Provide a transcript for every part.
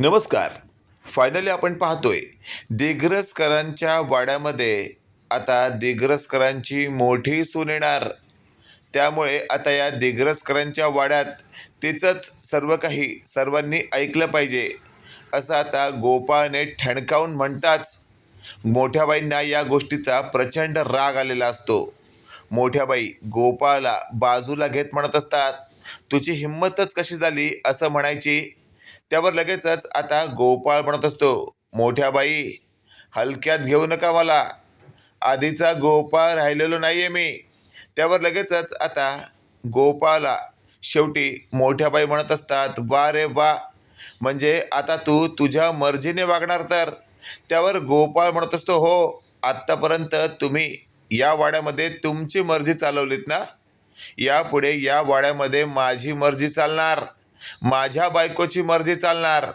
नमस्कार. फायनली आपण पाहतोय दिग्रसकरांच्या वाड्यामध्ये आता दिग्रसकरांची मोठी सून येणार. त्यामुळे आता या दिग्रसकरांच्या वाड्यात तिचंच सर्व काही सर्वांनी ऐकलं पाहिजे असं आता गोपाळने ठणकावून म्हणताच मोठ्याबाईंना या गोष्टीचा प्रचंड राग आलेला असतो. मोठ्याबाई गोपाळला बाजूला घेत म्हणत असतात तुझी हिंमतच कशी झाली असं म्हणायची? त्यावर लगेचच आता गोपाळ म्हणत असतो मोठ्या बाई हलक्यात घेऊ नका मला. आधीचा गोपाळ राहिलेलो नाही आहे मी. त्यावर लगेचच आता गोपाळला शेवटी मोठ्या बाई म्हणत असतात वा रे वा. म्हणजे आता तू तुझ्या मर्जीने वागणार तर. त्यावर गोपाळ म्हणत असतो हो आत्तापर्यंत तुम्ही या वाड्यामध्ये तुमची मर्जी चालवलीत ना? यापुढे या वाड्यामध्ये माझी मर्जी चालणार. माझ्या बायकोची मर्जी चालणार.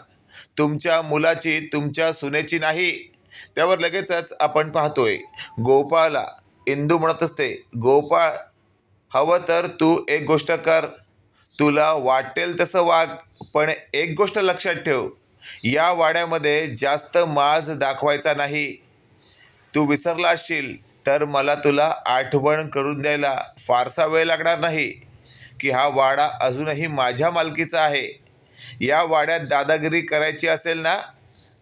तुमच्या मुलाची तुमच्या सुनेची नाही. त्यावर लगेचच आपण पाहतोय. गोपाळला इंदू म्हणत असते गोपाळ हवं तर तू एक गोष्ट कर. तुला वाटेल तसं वाग पण एक गोष्ट लक्षात ठेव. या वाड्यामध्ये जास्त माज दाखवायचा नाही. तू विसरला असशील तर मला तुला आठवण करून द्यायला फारसा वेळ लागणार नाही. की हा वाडा अजूनही माझ्या मालकीचा आहे. या वाड्यात दादागिरी करायची असेल ना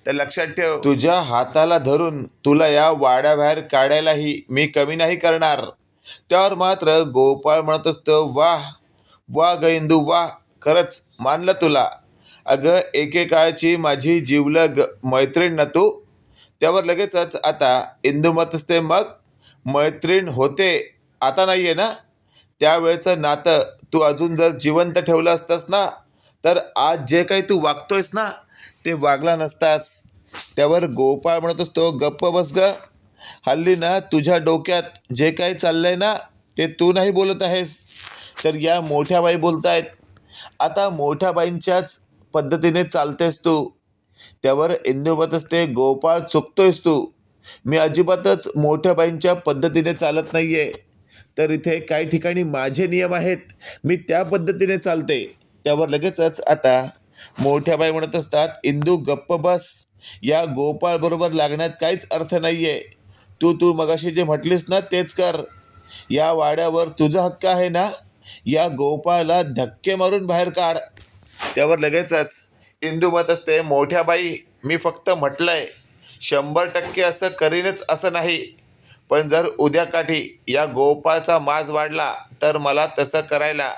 तर लक्षात ठेव. तुझ्या हाताला धरून तुला या वाड्याबाहेर काढायलाही मी कमी नाही करणार. त्यावर मात्र गोपाळ म्हणत असतो वाह वा ग इंदू वा खरंच मानलं तुला. अगं एकेकाळची माझी जिवलग मैत्रीण ना तू? त्यावर लगेचच आता इंदू मत असते मग मैत्रीण होते आता नाही आहे ना? त्यावेळेचं नातं तू अजून जर जिवंत ठेवलं असतंस ना तर आज जे काही तू वागतोयस ना ते वागला नसतास. त्यावर गोपाळ म्हणत असतो गप्प बस ग. हल्ली ना तुझ्या डोक्यात जे काही चाललंय ना ते तू नाही बोलत आहेस. तर या मोठ्या बाई बोलत आहेत आता मोठ्या बाईंच्याच पद्धतीने चालतेस तू. त्यावर इंदू ते असते गोपाळ चुकतोयस तू. मी अजिबातच मोठ्या बाईंच्या पद्धतीने चालत नाही आहे तर इथे काही ठिकाणी माझे नियम आहेत. मी त्या पद्धतीने चालते. त्यावर लगेचच आता मोठ्या बाई म्हणत असतात इंदू गप्प बस. या गोपाळ बरोबर लागण्यात काहीच अर्थ नाही आहे तू तू मगाशी जे म्हटलीस ना तेच कर. या वाड्यावर तुझा हक्क आहे ना? या गोपाळला धक्के मारून बाहेर काढ. त्यावर लगेचच इंदू मत असते मोठ्या बाई मी फक्त म्हटलंय शंभर टक्के असं करीनच असं नाही. पण जर उद्या काठी या गोपाळचा माज वाढला तर मला तसं करायला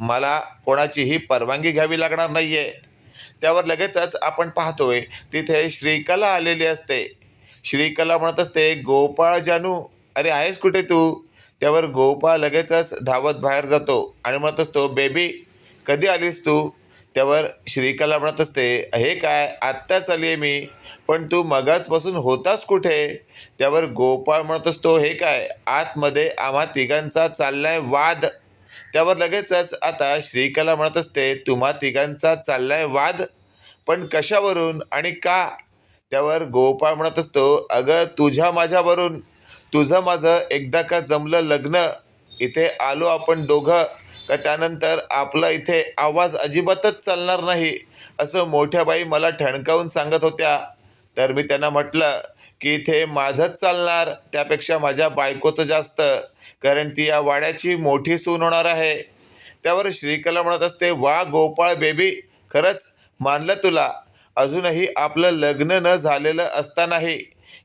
मला कोणाचीही परवानगी घ्यावी लागणार नाही आहे त्यावर लगेचच आपण पाहतोय तिथे श्रीकला आलेली असते. श्रीकला म्हणत असते गोपाळ जानू अरे आहेस कुठे तू? त्यावर गोपाळ लगेचच धावत बाहेर जातो आणि म्हणत असतो बेबी कधी आलीस तू? त्यावर श्रीकला म्हणत असते हे काय आत्ताच आली आहे मी. पण तू मगाचपासून होतास कुठे? त्यावर गोपाळ म्हणत असतो हे काय? आतमध्ये आम्हा तिघांचा चाललाय वाद. त्यावर लगेचच आता श्रीकला म्हणत असते तुम्हा तिघांचा चाललाय वाद? पण कशावरून आणि का? त्यावर गोपाळ म्हणत असतो अगं तुझ्या माझ्यावरून. तुझं माझं एकदा का जमलं लग्न? इथे आलो आपण दोघं. का त्यानंतर आपला इथे आवाज अजिबातच चालणार नाही? असं मोठ्या बाई मला ठणकावून सांगत होत्या. तर मी त्यांना म्हटलं की इथे माझंच चालणार त्यापेक्षा माझ्या बायकोचं जास्त कारण ती या वाड्याची मोठी सून होणार आहे. त्यावर श्रीकला म्हणत असते वा गोपाळ बेबी खरंच मानलं तुला. अजूनही आपलं लग्न न झालेलं असतानाही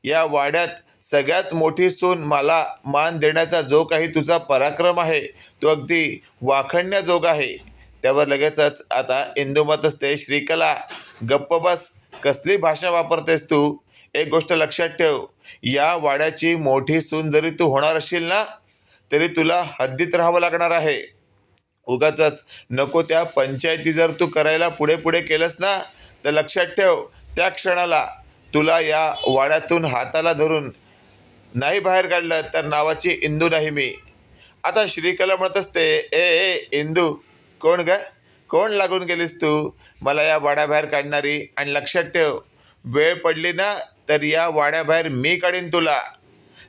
या वाड्यात सगळ्यात मोठी सून मला मान देण्याचा जो काही तुझा पराक्रम आहे तो अगदी वाखणण्याजोग आहे. त्यावर लगेचच आता इंदुमत असते श्रीकला गप्प बस कसली भाषा वापरतेस तू? एक गोष्ट लक्षात ठेव या वाड्याची मोठी सून जरी तू होणार असशील ना तरी तुला हद्दीत राहावं लागणार आहे. उगाच नको त्या पंचायती जर तू करायला पुढे पुढे केलंस ना तर लक्षात ठेव त्या क्षणाला तुला या वाड्यातून हाताला धरून नाही बाहेर काढलं तर नावाची इंदू नाही मी. आता श्रीकला म्हणत असते ए ए इंदू कोण ग? कोण लागून गेलीस तू? मला या वाड्याबाहेर काढणारी आणि लक्षात ठेव वेळ पडली ना तर या वाड्याबाहेर मी काढीन तुला.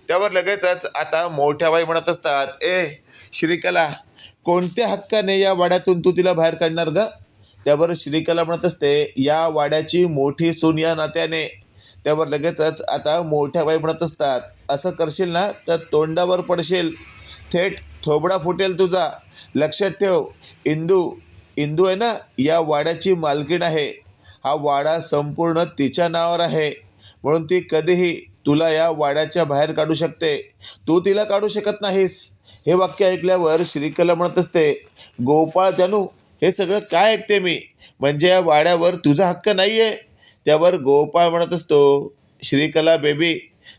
त्यावर लगेचच आता मोठ्या बाई म्हणत असतात ए श्रीकला कोणत्या हक्काने या वाड्यातून तू तिला बाहेर काढणार ग? त्यावर श्रीकला म्हणत असते या वाड्याची मोठी सून या नात्याने. त्यावर लगेचच आता मोठ्या बाई म्हणत असतात असं करशील ना तर तोंडावर पडशील. थेट थोबडा फुटेल तुझा. लक्षात ठेव इंदू इंदू आहे ना या वाड्याची मालकीण आहे. हा वाडा संपूर्ण तिच्या नावावर आहे. म्हणून ती कधीही तुला या वाड्याच्या बाहेर काढू शकते. तू तिला काढू शकत नाहीस. हे वाक्य ऐकल्यावर श्रीकला म्हणत असते गोपाळ जानू हे सगळं काय ऐकते मी? म्हणजे या वाड्यावर तुझा हक्क नाही आहे त्यावर गोपाळ म्हणत असतो श्रीकला बेबी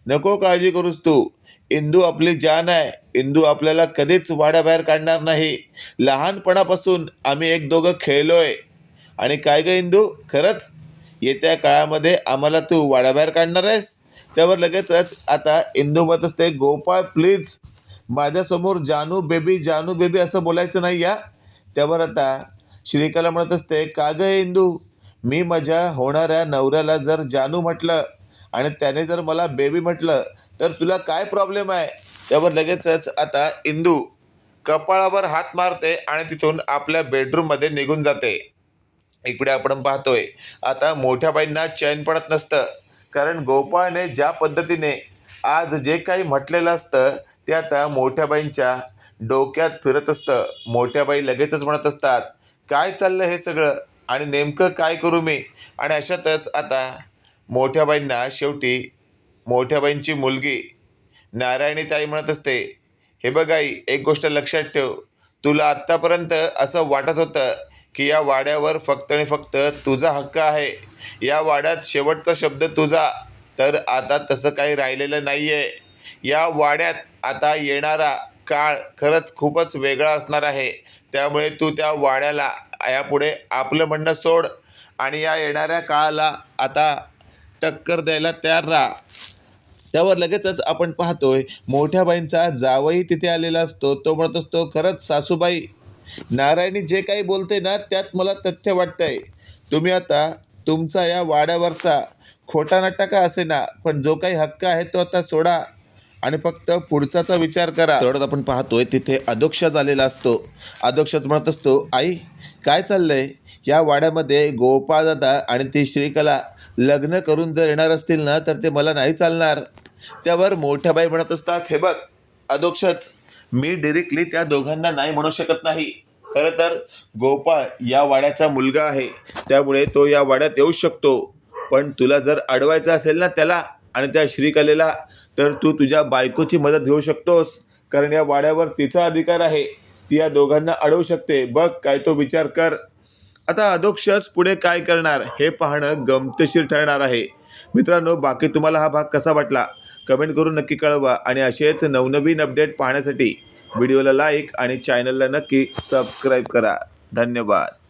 नको काळजी करूस तू. इंदू आपली जान आहे. इंदू आपल्याला कधीच वाड्याबाहेर काढणार नाही. लहानपणापासून आम्ही एक दोघं खेळलो आहे आणि काय ग इंदू? खरंच? येत्या काळामध्ये आम्हाला तू वाड्याबाहेर काढणार आहेस? त्यावर लगेचच आता इंदू मत असते गोपाळ प्लीज माझ्यासमोर जानू बेबी जानू बेबी असं बोलायचं नाही या. त्यावर आता श्रीकला म्हणत असते का ग इंदू? मी माझ्या होणाऱ्या नवऱ्याला जर जानू म्हटलं आणि त्याने जर मला बेबी म्हटलं तर तुला काय प्रॉब्लेम आहे? त्यावर लगेचच आता इंदू कपाळावर हात मारते आणि तिथून आपल्या बेडरूममध्ये निघून जाते. इकडे आपण पाहतोय आता मोठ्या बाईंना चैन पडत नसतं. कारण गोपाळने ज्या पद्धतीने आज जे काही म्हटलेलं असतं ते आता मोठ्या बाईंच्या डोक्यात फिरत असतं. मोठ्या बाई लगेचच म्हणत असतात काय चाललं हे सगळं? आणि नेमकं काय करू मी? आणि अशातच आता मोठ्याबाईंना शेवटी मोठ्याबाईंची मुलगी नारायणी ताई म्हणत असते हे बघ आई एक गोष्ट लक्षात ठेव. तुला आत्तापर्यंत असं वाटत होतं की या वाड्यावर फक्त आणि फक्त तुझा हक्क आहे. या वाड्यात शेवटचा शब्द तुझा. तर आता तसं काही राहिलेलं नाही आहे या वाड्यात आता येणारा काळ खरंच खूपच वेगळा असणार आहे. त्यामुळे तू त्या वाड्याला यापुढे आपलं म्हणणं सोड. आणि या येणाऱ्या काळाला आता टक्कर द्यायला तयार राहा. त्यावर लगेचच आपण पाहतोय मोठ्या बाईंचा जावई तिथे आलेला असतो. तो म्हणत असतो खरंच सासूबाई नारायणी जे काही बोलते ना त्यात मला तथ्य वाटतंय. तुम्ही आता तुमचा या वाड्यावरचा खोटा नाटका असे ना पण जो काही हक्क आहे तो आता सोडा आणि फक्त पुढचाचा विचार करा. तेवढ्यात आपण पाहतोय तिथे अधोक्षा झालेला असतो. अधोक्षाच म्हणत असतो आई काय चाललंय? या वाड्यामध्ये गोपाळ दादा आणि ती श्रीकला लग्न करून जर येणार असतील ना तर ते मला नाही चालणार. त्यावर मोठ्या बाई म्हणत असतात हे बघ अदोक्षच मी डिरेक्टली त्या दोघांना नाही म्हणू शकत नाही. खरं तर गोपाळ या वाड्याचा मुलगा आहे. त्यामुळे तो या वाड्यात येऊ शकतो. पण तुला जर अडवायचं असेल ना त्याला आणि त्या श्रीकलेला तर तू तुझ्या बायकोची मदत घेऊ शकतोस. कारण या वाड्यावर तिचा अधिकार आहे. ती या दोघांना अडवू शकते. बघ काय तो विचार कर. आता अधोक्षच पुढे काय करणार हे पाहणं गमतशीर ठरणार आहे. मित्रांनो बाकी तुम्हाला हा भाग कसा वाटला? कमेंट करून नक्की कळवा आणि असेच नवनवीन अपडेट पाहण्यासाठी व्हिडिओला लाईक आणि चॅनलला नक्की सबस्क्राईब करा. धन्यवाद.